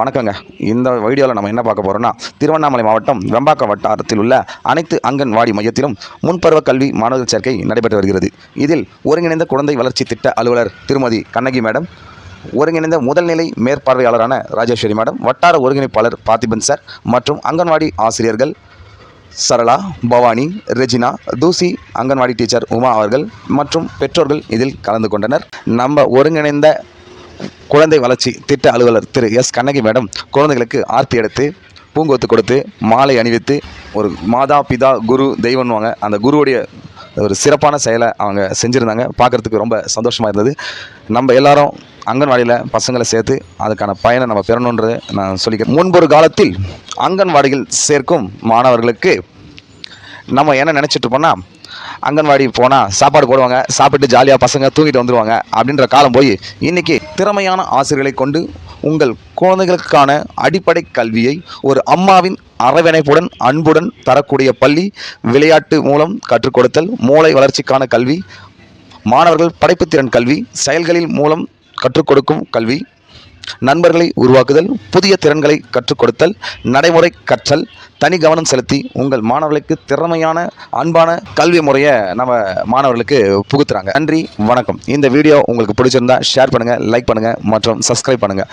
வணக்கங்க. இந்த வீடியோவில் நம்ம என்ன பார்க்க போகிறோம்னா திருவண்ணாமலை மாவட்டம் வெம்பாக்கம் வட்டாரத்தில் உள்ள அனைத்து அங்கன்வாடி மையத்திலும் முன்பருவ கல்வி மாணவர் சேர்க்கை நடைபெற்று வருகிறது. இதில் ஒருங்கிணைந்த குழந்தை வளர்ச்சி திட்ட அலுவலர் திருமதி கண்ணகி மேடம் ஒருங்கிணைந்த முதல்நிலை மேற்பார்வையாளரான ராஜேஸ்வரி மேடம் வட்டார ஒருங்கிணைப்பாளர் பார்த்திபன் சார் மற்றும் அங்கன்வாடி ஆசிரியர்கள் சரளா பவானி ரெஜினா தூசி அங்கன்வாடி டீச்சர் உமா அவர்கள் மற்றும் பெற்றோர்கள் இதில் கலந்து கொண்டனர். நம்ம ஒருங்கிணைந்த குழந்தை வளர்ச்சி திட்ட அலுவலர் திரு எஸ் கண்ணகி மேடம் குழந்தைகளுக்கு ஆர்த்தி எடுத்து பூங்கொத்து கொடுத்து மாலை அணிவித்து ஒரு மாதா பிதா குரு தெய்வம்னுவாங்க. அந்த குருவுடைய ஒரு சிறப்பான செயலை அவங்க செஞ்சுருந்தாங்க. பார்க்குறதுக்கு ரொம்ப சந்தோஷமாக இருந்தது. நம்ம எல்லாரும் அங்கன்வாடியில் பசங்களை சேர்த்து அதுக்கான பயனை நம்ம பெறணுன்றதை நான் சொல்லிக்கிறேன். முன்பொரு காலத்தில் அங்கன்வாடியில் சேர்க்கும் மாணவர்களுக்கு நம்ம என்ன நினச்சிட்டு இருப்போம்னா அங்கன்வாடி போனால் சாப்பாடு போடுவாங்க சாப்பிட்டு ஜாலியாக பசங்க தூங்கிட்டு வந்துடுவாங்க அப்படின்ற காலம் போய் இன்றைக்கி திறமையான ஆசிரியர்களை கொண்டு உங்கள் குழந்தைகளுக்கான அடிப்படை கல்வியை ஒரு அம்மாவின் அரவணைப்புடன் அன்புடன் தரக்கூடிய பள்ளி விளையாட்டு மூலம் கற்றுக் கொடுத்தல் மூளை வளர்ச்சிக்கான கல்வி மாணவர்கள் படைப்புத்திறன் கல்வி செயல்களில் மூலம் கற்றுக் கொடுக்கும் கல்வி நண்பர்களை உருவாக்குதல் புதிய திறன்களை கற்றுக் கொடுத்தல் நடைமுறை கற்றல் தனி கவனம் செலுத்தி உங்கள் மாணவர்களுக்கு திறமையான அன்பான கல்வி முறையை நம்ம மாணவர்களுக்கு புகுத்துறாங்க. நன்றி வணக்கம். இந்த வீடியோ உங்களுக்கு பிடிச்சிருந்தா ஷேர் பண்ணுங்கள் லைக் பண்ணுங்கள் மற்றும் சப்ஸ்கிரைப் பண்ணுங்கள்